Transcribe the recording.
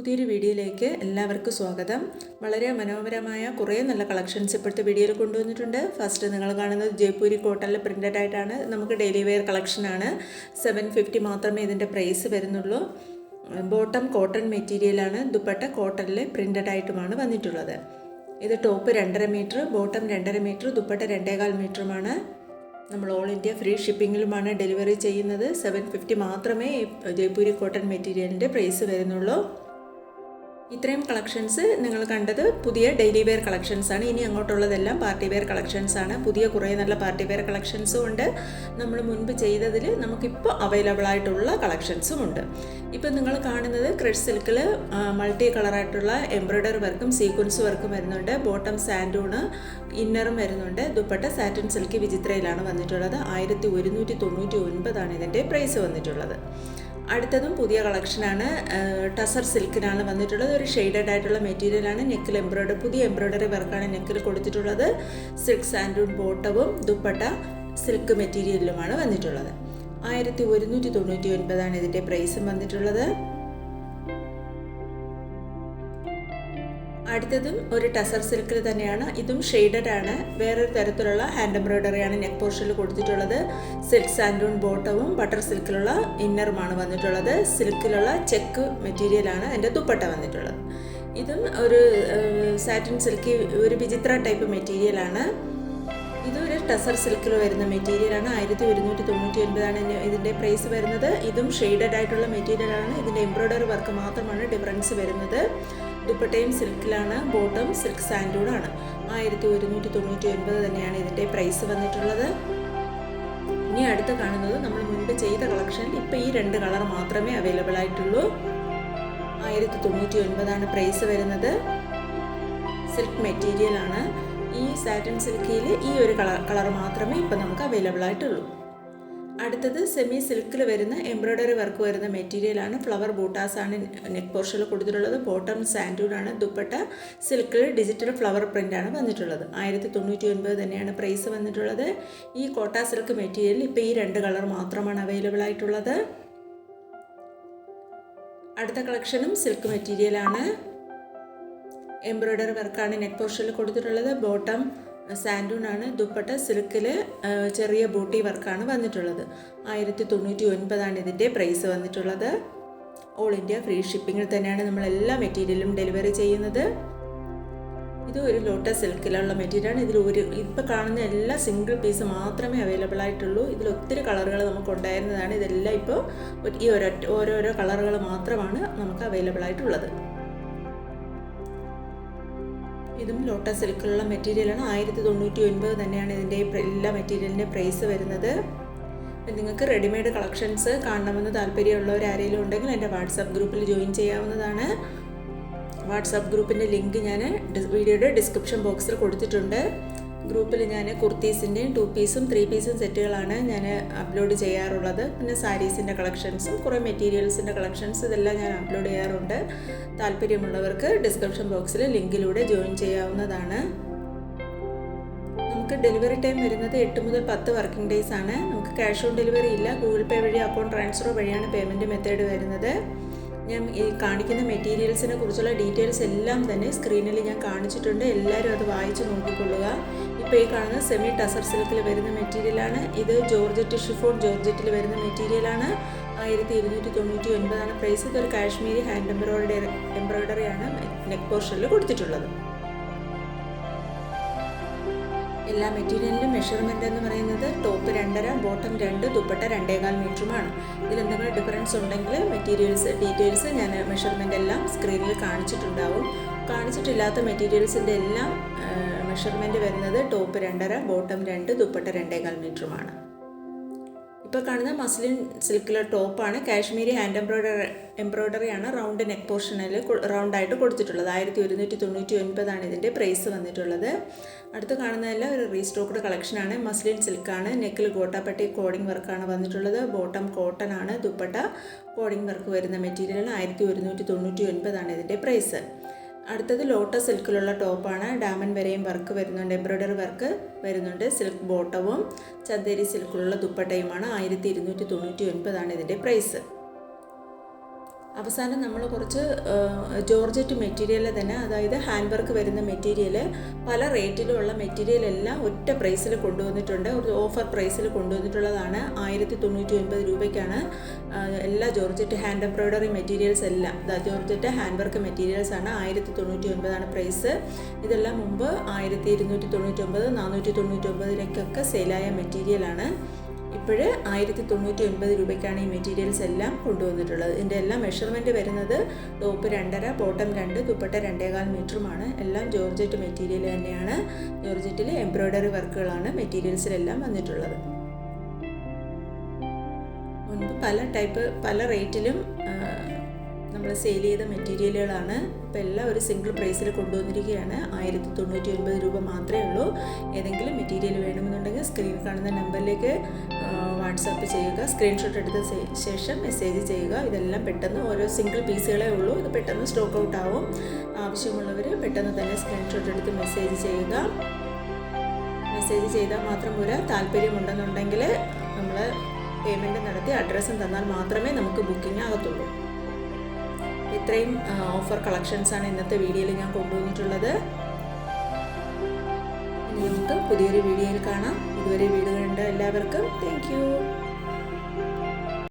പുതിയൊരു വീഡിയോയിലേക്ക് എല്ലാവർക്കും സ്വാഗതം. വളരെ മനോഹരമായ കുറേ നല്ല കളക്ഷൻസ് ഇപ്പോഴത്തെ വീഡിയോയിൽ കൊണ്ടുവന്നിട്ടുണ്ട്. ഫസ്റ്റ് നിങ്ങൾ കാണുന്നത് ജയ്പൂരി കോട്ടണിൽ പ്രിന്റഡ് ആയിട്ടാണ്. നമുക്ക് ഡെയിലി വെയർ കളക്ഷനാണ് സെവൻ ഫിഫ്റ്റി മാത്രമേ ഇതിന്റെ പ്രൈസ് വരുന്നുള്ളൂ. ബോട്ടം കോട്ടൺ മെറ്റീരിയലാണ് ദുപ്പട്ട കോട്ടണിൽ പ്രിന്റഡ് ആയിട്ടുമാണ് വന്നിട്ടുള്ളത്. ഇത് ടോപ്പ് രണ്ടര മീറ്റർ ബോട്ടം രണ്ടര മീറ്റർ ദുപ്പട്ട രണ്ടേകാൽ മീറ്ററുമാണ് നമ്മൾ ഓൾ ഇന്ത്യ ഫ്രീ ഷിപ്പിങ്ങിലുമാണ് ഡെലിവറി ചെയ്യുന്നത്. സെവൻ ഫിഫ്റ്റി മാത്രമേ ജയ്പൂരി കോട്ടൺ മെറ്റീരിയലിന്റെ പ്രൈസ് വരുന്നുള്ളൂ. ഇത്രയും കളക്ഷൻസ് നിങ്ങൾ കണ്ടത് പുതിയ ഡെയിലി വെയർ കളക്ഷൻസ് ആണ് ഇനി അങ്ങോട്ടുള്ളതെല്ലാം പാർട്ടി വെയർ കളക്ഷൻസ് ആണ് പുതിയ കുറേ നല്ല പാർട്ടി വെയർ കളക്ഷൻസും ഉണ്ട്. നമ്മൾ മുൻപ് ചെയ്തതിൽ നമുക്കിപ്പോൾ അവൈലബിൾ ആയിട്ടുള്ള കളക്ഷൻസും ഉണ്ട്. ഇപ്പം നിങ്ങൾ കാണുന്നത് ക്രഷ് സിൽക്കിൽ മൾട്ടി കളറായിട്ടുള്ള എംബ്രോയ്ഡറി വർക്കും സീക്വൻസ് വർക്കും വരുന്നുണ്ട്. ബോട്ടം സാൻഡൂണ് ഇന്നറും വരുന്നുണ്ട്. ദുപ്പട്ട സാറ്റിൻ സിൽക്ക് വിചിത്രയിലാണ് വന്നിട്ടുള്ളത്. ആയിരത്തി ഒരുന്നൂറ്റി തൊണ്ണൂറ്റി ഒൻപതാണ് ഇതിന്റെ പ്രൈസ് വന്നിട്ടുള്ളത്. അടുത്തതും പുതിയ കളക്ഷനാണ് ടസർ സിൽക്കിനാണ് വന്നിട്ടുള്ളത്. ഒരു ഷെയ്ഡഡ് ആയിട്ടുള്ള മെറ്റീരിയലാണ് നെക്കിൽ എംബ്രോയ്ഡറി പുതിയ എംബ്രോയ്ഡറി വർക്കാണ് നെക്കിൽ കൊടുത്തിട്ടുള്ളത്. സിൽക്ക് സാൻഡൂൺ ബോട്ടവും ദുപ്പട്ട സിൽക്ക് മെറ്റീരിയലിലുമാണ് വന്നിട്ടുള്ളത്. ആയിരത്തി ഒരുന്നൂറ്റി തൊണ്ണൂറ്റി ഒൻപതാണ് ഇതിന്റെ പ്രൈസും വന്നിട്ടുള്ളത്. അടുത്തതും ഒരു ടസർ സിൽക്കിൽ തന്നെയാണ്. ഇതും ഷെയ്ഡഡ് ആണ്. വേറൊരു തരത്തിലുള്ള ഹാൻഡ് എംബ്രോയ്ഡറിയാണ് നെക്ക് പോർഷനിൽ കൊടുത്തിട്ടുള്ളത്. സിൽക്ക് സാൻഡൂൺ ബോട്ടവും ബട്ടർ സിൽക്കിലുള്ള ഇന്നറുമാണ് വന്നിട്ടുള്ളത്. സിൽക്കിലുള്ള ചെക്ക് മെറ്റീരിയലാണ് എന്റെ ദുപ്പട്ട വന്നിട്ടുള്ളത്. ഇതും ഒരു സാറ്റിൻ സിൽക്കി ഒരു വിചിത്ര ടൈപ്പ് മെറ്റീരിയലാണ് ഇതൊരു ടസർ സിൽക്കിൽ വരുന്ന മെറ്റീരിയലാണ് ആയിരത്തി ഒരുന്നൂറ്റി തൊണ്ണൂറ്റി ഒൻപതാണ് ഇതിന്റെ പ്രൈസ് വരുന്നത്. ഇതും ഷെയ്ഡഡ് ആയിട്ടുള്ള മെറ്റീരിയലാണ് ഇതിന്റെ എംബ്രോയ്ഡറി വർക്ക് മാത്രമാണ് ഡിഫറൻസ് വരുന്നത്. ദുപ്പട്ടയും സിൽക്കിലാണ് ബോട്ടം സിൽക്ക് സാൻഡൂണാണ്. ആയിരത്തി ഒരുന്നൂറ്റി തൊണ്ണൂറ്റി ഒൻപത് തന്നെയാണ് ഇതിന്റെ പ്രൈസ് വന്നിട്ടുള്ളത്. ഇനി അടുത്ത് കാണുന്നത് നമ്മൾ മുൻപ് ചെയ്ത കളക്ഷൻ ഇപ്പോൾ ഈ രണ്ട് കളർ മാത്രമേ അവൈലബിൾ ആയിട്ടുള്ളൂ. ആയിരത്തി തൊണ്ണൂറ്റി ഒൻപതാണ് പ്രൈസ് വരുന്നത്. സിൽക്ക് മെറ്റീരിയലാണ്. ഈ സാറ്റിൻ സിൽക്കിയിൽ ഈ ഒരു കളർ കളർ മാത്രമേ ഇപ്പം നമുക്ക് അവൈലബിൾ ആയിട്ടുള്ളൂ. അടുത്തത് സെമി സിൽക്കിൽ വരുന്ന എംബ്രോയ്ഡറി വർക്ക് വരുന്ന മെറ്റീരിയലാണ് ഫ്ലവർ ബൂട്ടാസ് ആണ് നെക്ക് പോർഷനിൽ കൊടുത്തിട്ടുള്ളത്. ബോട്ടം സാൻഡൂൺ ദുപ്പട്ട സിൽക്കിൽ ഡിജിറ്റൽ ഫ്ലവർ പ്രിന്റ് ആണ് വന്നിട്ടുള്ളത്. ആയിരത്തി തൊണ്ണൂറ്റി ഒൻപത് തന്നെയാണ് പ്രൈസ് വന്നിട്ടുള്ളത്. ഈ കോട്ട സിൽക്ക് മെറ്റീരിയൽ ഇപ്പോൾ ഈ രണ്ട് കളർ മാത്രമാണ് അവൈലബിൾ ആയിട്ടുള്ളത്. അടുത്ത കളക്ഷനും സിൽക്ക് മെറ്റീരിയലാണ് എംബ്രോയ്ഡറി വർക്കാണ് നെക്ക് പോർഷനിൽ കൊടുത്തിട്ടുള്ളത്. ബോട്ടം സാൻഡൂൺ ആണ് ദുപ്പട്ട സിൽക്കിൽ ചെറിയ ബൂട്ടി വർക്കാണ് വന്നിട്ടുള്ളത്. ആയിരത്തി തൊണ്ണൂറ്റി ഒൻപതാണ് ഇതിന്റെ പ്രൈസ് വന്നിട്ടുള്ളത്. ഓൾ ഇന്ത്യ ഫ്രീ ഷിപ്പിങ്ങിൽ തന്നെയാണ് നമ്മൾ എല്ലാ മെറ്റീരിയലും ഡെലിവറി ചെയ്യുന്നത്. ഇത് ഒരു ലോട്ടസ് സിൽക്കിലുള്ള മെറ്റീരിയലാണ്. ഇതിൽ ഒരു ഇപ്പോൾ കാണുന്ന എല്ലാ സിംഗിൾ പീസ് മാത്രമേ അവൈലബിൾ ആയിട്ടുള്ളൂ. ഇതിൽ ഒത്തിരി കളറുകൾ നമുക്ക് ഉണ്ടായിരുന്നതാണ്. ഇതെല്ലാം ഇപ്പോൾ ഈ ഓരോ ഓരോരോ കളറുകൾ മാത്രമാണ് നമുക്ക് അവൈലബിൾ ആയിട്ടുള്ളത്. ഇതും ലോട്ടസ് സിൽക്കിലുള്ള മെറ്റീരിയലാണ്. ആയിരത്തി തൊണ്ണൂറ്റി ഒൻപത് തന്നെയാണ് ഇതിന്റെ എല്ലാ മെറ്റീരിയലിന്റെ പ്രൈസ് വരുന്നത്. നിങ്ങൾക്ക് റെഡിമെയ്ഡ് കളക്ഷൻസ് കാണണമെന്ന് താല്പര്യമുള്ളവർ ആരെങ്കിലും ഉണ്ടെങ്കിൽ എന്റെ വാട്സാപ്പ് ഗ്രൂപ്പിൽ ജോയിൻ ചെയ്യാവുന്നതാണ്. വാട്സാപ്പ് ഗ്രൂപ്പിന്റെ ലിങ്ക് ഞാൻ വീഡിയോയുടെ ഡിസ്ക്രിപ്ഷൻ ബോക്സിൽ കൊടുത്തിട്ടുണ്ട്. ഗ്രൂപ്പിൽ ഞാൻ കുർത്തീസിന്റെയും ടു പീസും ത്രീ പീസും സെറ്റുകളാണ് ഞാൻ അപ്ലോഡ് ചെയ്യാറുള്ളത്. പിന്നെ സാരീസിന്റെ കളക്ഷൻസും കുറേ മെറ്റീരിയൽസിന്റെ കളക്ഷൻസ് ഇതെല്ലാം ഞാൻ അപ്ലോഡ് ചെയ്യാറുണ്ട്. താല്പര്യമുള്ളവർക്ക് ഡിസ്ക്രിപ്ഷൻ ബോക്സിൽ ലിങ്കിലൂടെ ജോയിൻ ചെയ്യാവുന്നതാണ്. നമുക്ക് ഡെലിവറി ടൈം വരുന്നത് എട്ട് മുതൽ പത്ത് വർക്കിംഗ് ഡേയ്സ് ആണ്. നമുക്ക് ക്യാഷ് ഓൺ ഡെലിവറി ഇല്ല. ഗൂഗിൾ പേ വഴി അക്കൗണ്ട് ട്രാൻസ്ഫർ വഴിയാണ് പേയ്മെന്റ് മെത്തേഡ് വരുന്നത്. ഞാൻ ഈ കാണിക്കുന്ന മെറ്റീരിയൽസിനെ കുറിച്ചുള്ള ഡീറ്റെയിൽസ് എല്ലാം തന്നെ സ്ക്രീനിൽ ഞാൻ കാണിച്ചിട്ടുണ്ട്. എല്ലാവരും അത് വായിച്ച് നോക്കിക്കൊള്ളുക. ഇപ്പോൾ ഈ കാണുന്ന സെമി ടസർ സിൽക്കിൽ വരുന്ന മെറ്റീരിയലാണ് ഇത് ജോർജറ്റ് ഷിഫോൺ ജോർജറ്റിൽ വരുന്ന മെറ്റീരിയലാണ് ആയിരത്തി ഇരുന്നൂറ്റി തൊണ്ണൂറ്റി ഒൻപതാണ് പ്രൈസ് ഇതൊരു കാശ്മീരി ഹാൻഡ് എംബ്രോയിഡറി എംബ്രോയിഡറിയാണ് നെക്ക് പോർഷനിൽ കൊടുത്തിട്ടുള്ളത്. എല്ലാ മെറ്റീരിയലിലും മെഷർമെന്റ് എന്ന് പറയുന്നത് ടോപ്പ് രണ്ടര ബോട്ടം രണ്ട് ദുപ്പട്ട രണ്ടേകാൽ മീറ്ററുമാണ്. ഇതിലെന്തെങ്കിലും ഡിഫറൻസ് ഉണ്ടെങ്കിൽ മെറ്റീരിയൽസ് ഡീറ്റെയിൽസ് ഞാൻ മെഷർമെന്റ് എല്ലാം സ്ക്രീനിൽ കാണിച്ചിട്ടുണ്ടാവും. കാണിച്ചിട്ടില്ലാത്ത മെറ്റീരിയൽസിന്റെ എല്ലാം മെഷർമെന്റ് വരുന്നത് ടോപ്പ് രണ്ടര ബോട്ടം രണ്ട് ദുപ്പട്ട രണ്ടേകാൽ മീറ്ററുമാണ്. ഇപ്പോൾ കാണുന്ന മസ്ലിൻ സിൽക്കിലെ ടോപ്പാണ്. കാശ്മീരി ഹാൻഡ് എംബ്രോയ്ഡറി ആണ് റൗണ്ട് നെക്ക് പോർഷനിൽ റൗണ്ടായിട്ട് കൊടുത്തിട്ടുള്ളത്. ആയിരത്തി ഒരുന്നൂറ്റി തൊണ്ണൂറ്റി ഒൻപതാണ് ഇതിന്റെ പ്രൈസ് വന്നിട്ടുള്ളത്. അടുത്ത് കാണുന്നതെല്ലാം ഒരു റീസ്റ്റോക്ക്ഡ് കളക്ഷനാണ്. മസ്ലിൻ സിൽക്കാണ്. നെക്കിൽ ഗോട്ടാപ്പട്ടി കോഡിംഗ് വർക്കാണ് വന്നിട്ടുള്ളത്. ബോട്ടം കോട്ടൺ ആണ് ദുപ്പട്ട കോഡിംഗ് വർക്ക് വരുന്ന മെറ്റീരിയൽ ആയിരത്തി ഒരുന്നൂറ്റി തൊണ്ണൂറ്റി ഒൻപതാണ് ഇതിന്റെ പ്രൈസ്. അടുത്തത് ലോട്ടസ് സിൽക്കിലുള്ള ടോപ്പാണ്. ഡാമൻ വരെയും വർക്ക് വരുന്നുണ്ട്. എംബ്രോയ്ഡറി വർക്ക് വരുന്നുണ്ട്. സിൽക്ക് ബോട്ടവും ചന്തേരി സിൽക്കിലുള്ള ദുപ്പട്ടയുമാണ്. ആയിരത്തി ഇരുന്നൂറ്റി തൊണ്ണൂറ്റി ഒൻപതാണ് ഇതിന്റെ പ്രൈസ് അവസാനം നമ്മൾ കുറച്ച് ജോർജറ്റ് മെറ്റീരിയൽ തന്നെ അതായത് ഹാൻഡ് വർക്ക് വരുന്ന മെറ്റീരിയൽ പല റേറ്റിലുള്ള മെറ്റീരിയൽ എല്ലാം ഒറ്റ പ്രൈസിൽ കൊണ്ടുവന്നിട്ടുണ്ട്. ഒരു ഓഫർ പ്രൈസിൽ കൊണ്ടുവന്നിട്ടുള്ളതാണ്. ആയിരത്തി തൊണ്ണൂറ്റി ഒൻപത് രൂപയ്ക്കാണ് എല്ലാ ജോർജറ്റ് ഹാൻഡ് എംബ്രോയ്ഡറി മെറ്റീരിയൽസ് എല്ലാം. ജോർജറ്റ് ഹാൻഡ് വർക്ക് മെറ്റീരിയൽസ് ആണ് ആയിരത്തി തൊണ്ണൂറ്റി ഒൻപതാണ് പ്രൈസ് ഇതെല്ലാം മുമ്പ് ആയിരത്തി ഇരുന്നൂറ്റി തൊണ്ണൂറ്റി ഒൻപത് നാനൂറ്റി തൊണ്ണൂറ്റി ഒൻപതിലേക്കൊക്കെ സെയിലായ മെറ്റീരിയലാണ് ഇപ്പോഴ് ആയിരത്തി തൊണ്ണൂറ്റി ഒൻപത് രൂപയ്ക്കാണ് ഈ മെറ്റീരിയൽസ് എല്ലാം കൊണ്ടുവന്നിട്ടുള്ളത്. ഇതിന്റെ എല്ലാം മെഷർമെന്റ് വരുന്നത് ടോപ്പ് രണ്ടര ബോട്ടം രണ്ട് ദുപ്പട്ട രണ്ടേകാൽ മീറ്ററുമാണ്. എല്ലാം ജോർജറ്റ് മെറ്റീരിയൽ തന്നെയാണ്. ജോർജറ്റിൽ എംബ്രോയ്ഡറി വർക്കുകളാണ് മെറ്റീരിയൽസിലെല്ലാം വന്നിട്ടുള്ളത്. മുൻപ് പല ടൈപ്പ് പല റേറ്റിലും നമ്മൾ സെയിൽ ചെയ്ത മെറ്റീരിയലുകളാണ് ഇപ്പോൾ എല്ലാം ഒരു സിംഗിൾ പ്രൈസിൽ കൊണ്ടുവന്നിരിക്കുകയാണ്. ആയിരത്തി തൊണ്ണൂറ്റി ഒൻപത് രൂപ മാത്രമേ ഉള്ളൂ. ഏതെങ്കിലും മെറ്റീരിയൽ വേണമെന്നുണ്ടെങ്കിൽ സ്ക്രീനിൽ കാണുന്ന നമ്പറിലേക്ക് വാട്സാപ്പ് ചെയ്യുക സ്ക്രീൻഷോട്ട് എടുത്ത ശേഷം മെസ്സേജ് ചെയ്യുക. ഇതെല്ലാം പെട്ടെന്ന് ഓരോ സിംഗിൾ പീസുകളേ ഉള്ളൂ. ഇത് പെട്ടെന്ന് സ്റ്റോക്ക് ഔട്ട് ആവും. ആവശ്യമുള്ളവർ പെട്ടെന്ന് തന്നെ സ്ക്രീൻഷോട്ട് എടുത്ത് മെസ്സേജ് ചെയ്യുക. മെസ്സേജ് ചെയ്താൽ മാത്രം ഒരു താല്പര്യമുണ്ടെന്നുണ്ടെങ്കിൽ നമ്മൾ പേയ്മെന്റ് നടത്തി അഡ്രസ്സും തന്നാൽ മാത്രമേ നമുക്ക് ബുക്കിംഗ് ആകത്തുള്ളൂ. ഇത്രയും ഓഫർ കളക്ഷൻസാണ് ഇന്നത്തെ വീഡിയോയിൽ ഞാൻ കൊണ്ടുവന്നിട്ടുള്ളത്. നമുക്ക് പുതിയൊരു വീഡിയോയിൽ കാണാം. ഇതുവരെ വീഡിയോ കണ്ട എല്ലാവർക്കും താങ്ക്